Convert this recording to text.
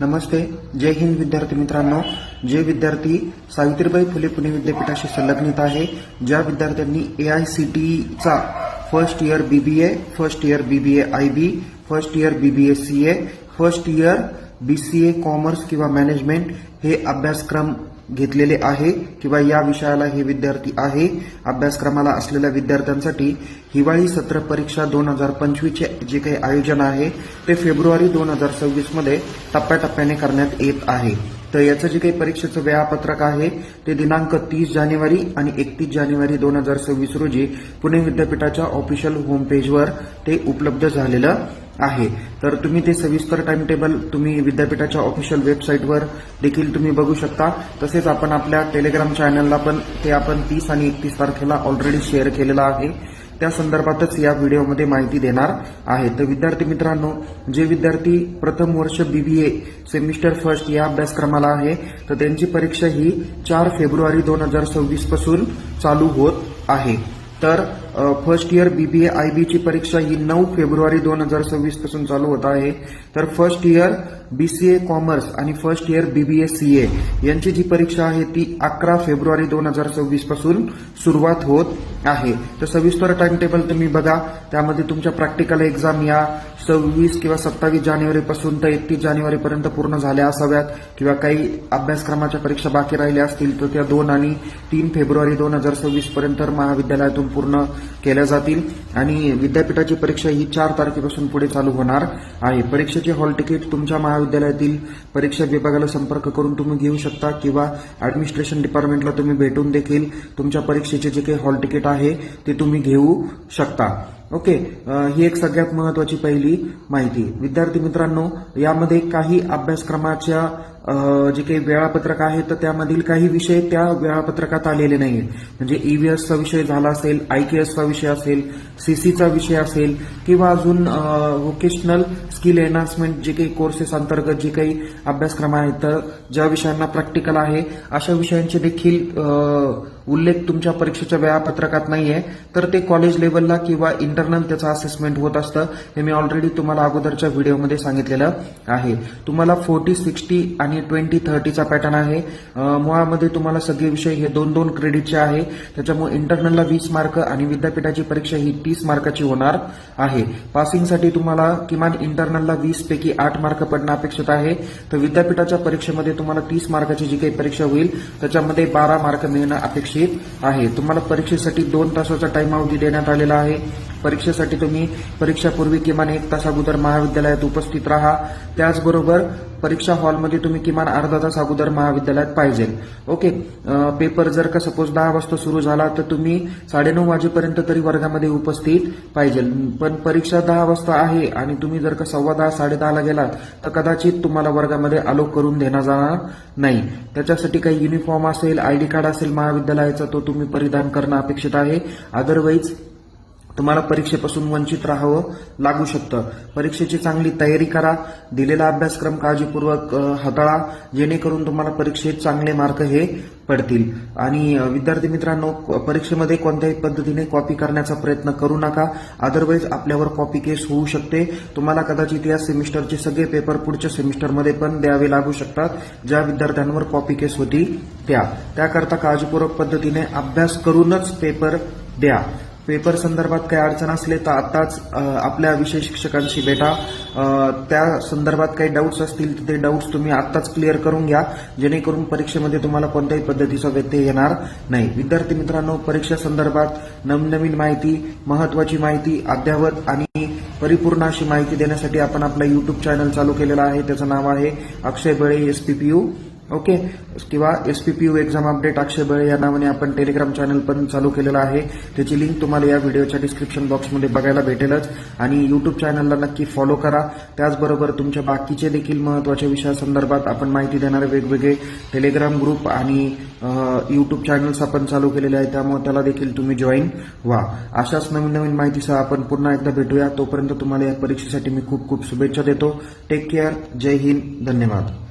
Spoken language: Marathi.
नमस्ते जय हिंद विद्यार्थी मित्रांनो. जे विद्यार्थी सावित्रीबाई फुले पुणे विद्यापीठाशी संलग्नित आहे ज्या विद्यार्थ्यांनी ए आय सी टीचा first year BBA first year BBA I B first year BBA C A first year BCA commerce किंवा मॅनेजमेंट हे अभ्यासक्रम घेतलेले आहे किंवा या विषयाला हे विद्यार्थी आहे अभ्यासक्रमाला असलेल्या विद्यार्थ्यांसाठी हिवाळी सत्र परीक्षा दोन हजार पंचवीसचे जे काही आयोजन आहे ते फेब्रुवारी दोन हजार सव्वीसमध्ये टप्प्याटप्प्याने करण्यात येत आहे. तर याचं जे काही परीक्षेचं वेळापत्रक आहे ते दिनांक तीस जानेवारी आणि एकतीस जानेवारी दोन हजार सव्वीस रोजी पुणे विद्यापीठाच्या ऑफिशियल होमपेजवर ते उपलब्ध झालेलं आहे. तर तुम्ही ते सविस्तर टाइम टेबल तुम्ही विद्यापीठाच्या ऑफिशियल वेबसाईटवर देखील तुम्ही बघू शकता. तसेच आपण आपल्या टेलिग्राम चॅनलला पण ते आपण तीस आणि एकतीस तारखेला ऑलरेडी शेअर केलेलं आहे. त्या संदर्भातच या व्हिडिओमध्ये माहिती देणार आहे. तर विद्यार्थी मित्रांनो जे विद्यार्थी प्रथम वर्ष बीबीए सेमिस्टर फर्स्ट या अभ्यासक्रमाला आहे तर त्यांची परीक्षा ही चार फेब्रुवारी दोन हजार सव्वीसपासून चालू होत आहे. तर फर्स्ट इयर बीबीए आय बीची परीक्षा ही नऊ फेब्रुवारी दोन हजार सव्वीसपासून चालू होत आहे. तर फर्स्ट इयर बीसीए कॉमर्स आणि फर्स्ट इयर बीबीए सीए यांची जी परीक्षा आहे ती अकरा फेब्रुवारी दोन हजार सव्वीसपासून सुरुवात होत आहे. तर सविस्तर टाइम टेबल तुम्ही बघा. त्यामध्ये तुमच्या प्रॅक्टिकल एक्झाम या सव्वीस किंवा सत्तावीस जानेवारीपासून तर एकतीस जानेवारीपर्यंत पूर्ण झाल्या असाव्यात. किंवा काही अभ्यासक्रमाच्या परीक्षा बाकी राहिल्या असतील तर त्या दोन आणि तीन फेब्रुवारी दोन हजार सव्वीस पर्यंत महाविद्यालयातून पूर्ण केल्या जातील. आणि विद्यापीठाची परीक्षा ही चार तारखेपासून पुढे चालू होणार आहे. परीक्षेचे हॉल तिकीट तुमच्या महाविद्यालयातील परीक्षा विभागाला संपर्क करून तुम्ही घेऊ शकता किंवा ऍडमिनिस्ट्रेशन डिपार्टमेंटला तुम्ही भेटून देखील तुमच्या परीक्षेचे जे काही हॉल तिकीट आहे आहे ते तुम्ही घेऊ शकता. ओके ही एक सगळ्यात महत्वाची पहिली माहिती. विद्यार्थी मित्रांनो यामध्ये काही अभ्यासक्रमाच्या जे काही वेळापत्रक आहे तर त्यामधील काही विषय त्या वेळापत्रकात आलेले नाहीत म्हणजे ईव्हीएसचा विषय झाला असेल आयकेएसचा विषय असेल सीसीचा विषय असेल किंवा अजून व्होकेशनल स्किल एनहान्समेंट जे काही कोर्सेस अंतर्गत जे काही अभ्यासक्रम आहेत तर ज्या विषयांना प्रॅक्टिकल आहे अशा विषयांचे देखील उल्लेख तुमच्या परीक्षेच्या वेळापत्रकात नाहीये तर ते कॉलेज लेवलला किंवा इंटरनल त्याचं असेसमेंट होत असतं हे मी ऑलरेडी तुम्हाला अगोदरच्या व्हिडिओमध्ये सांगितलेलं आहे. तुम्हाला फोर्टी सिक्स्टी आणि ट्वेंटी थर्टीचा पॅटर्न आहे. मुळामध्ये तुम्हाला सगळे विषय हे दोन दोन क्रेडिटचे आहे. त्याच्यामुळे इंटरनलला वीस मार्क आणि विद्यापीठाची परीक्षा ही तीस मार्काची होणार आहे. पासिंगसाठी तुम्हाला किमान इंटरनलला वीस पैकी आठ मार्क पडणं अपेक्षित आहे. तर विद्यापीठाच्या परीक्षेमध्ये तुम्हाला तीस मार्काची जी काही परीक्षा होईल त्याच्यामध्ये बारा मार्क मिळणं अपेक्षित आहे. तुम्हाला परीक्षेसाठी दोन तासाचा टाइम अवधी देण्यात आलेला आहे. परीक्षेसाठी तुम्ही परीक्षापूर्वी किमान एक तास अगोदर महाविद्यालयात उपस्थित राहा. त्याचबरोबर परीक्षा हॉलमध्ये तुम्ही किमान अर्धा तास अगोदर महाविद्यालयात पाहिजे. ओके पेपर जर का सपोज दहा वाजता सुरू झाला तर तुम्ही साडेनऊ वाजेपर्यंत तरी वर्गामध्ये उपस्थित पाहिजे. पण परीक्षा दहा वाजता आहे आणि तुम्ही जर का सव्वा दहा साडेदहाला गेलात तर कदाचित तुम्हाला वर्गामध्ये आलोक करून देणार जाणार नाही. त्याच्यासाठी काही युनिफॉर्म असेल आयडी कार्ड असेल महाविद्यालयाचा तो तुम्ही परिधान करणं अपेक्षित आहे. अदरवाईज तुम्हाला परीक्षेपासून वंचित राहावं लागू शकतं. परीक्षेची चांगली तयारी करा दिलेला अभ्यासक्रम काळजीपूर्वक हाताळा जेणेकरून तुम्हाला परीक्षेत चांगले मार्क हे पडतील. आणि विद्यार्थी मित्रांनो परीक्षेमध्ये कोणत्याही पद्धतीने कॉपी करण्याचा प्रयत्न करू नका. अदरवाईज आपल्यावर कॉपी केस होऊ शकते. तुम्हाला कदाचित या सेमिस्टरचे सगळे पेपर पुढच्या सेमिस्टरमध्ये पण द्यावे लागू शकतात. ज्या विद्यार्थ्यांवर कॉपी केस होती त्या. त्याकरता काळजीपूर्वक पद्धतीने अभ्यास करूनच पेपर द्या. पेपर संदर्भात काही अडचण असले तर आताच आपल्या विषय शिक्षकांशी भेटा. त्या संदर्भात काही डाऊट्स असतील तर ते डाऊट्स तुम्ही आत्ताच क्लिअर करून घ्या. जेणेकरून परीक्षेमध्ये तुम्हाला कोणत्याही पद्धतीचा व्यत्यय येणार नाही. विद्यार्थी मित्रांनो परीक्षा संदर्भात नवनवीन माहिती महत्वाची माहिती अद्यावत आणि परिपूर्ण अशी माहिती देण्यासाठी आपण आपला युट्यूब चॅनल चालू केलेला आहे. त्याचं नाव आहे अक्षय बळे एसपीपीयू ओके? किंवा S P P U exam update Akshay Bale या नावाने आपण टेलिग्राम चॅनल पण चालू केलेलं आहे. त्याची लिंक तुम्हाला या व्हिडिओच्या डिस्क्रिप्शन बॉक्समध्ये बघायला भेटेलच. आणि युट्यूब चॅनलला नक्की फॉलो करा. त्याचबरोबर तुमच्या बाकीचे देखील महत्त्वाच्या विषयासंदर्भात आपण माहिती देणारे वेगवेगळे टेलिग्राम ग्रुप आणि युट्यूब चॅनल्स आपण चालू केलेले आहे त्यामुळे त्याला देखील तुम्ही जॉईन व्हा. अशाच नवीन नवीन माहितीसह आपण पुन्हा एकदा भेटूया. तोपर्यंत तुम्हाला या परीक्षेसाठी मी खूप खूप शुभेच्छा देतो. टेक केअर जय हिंद. धन्यवाद.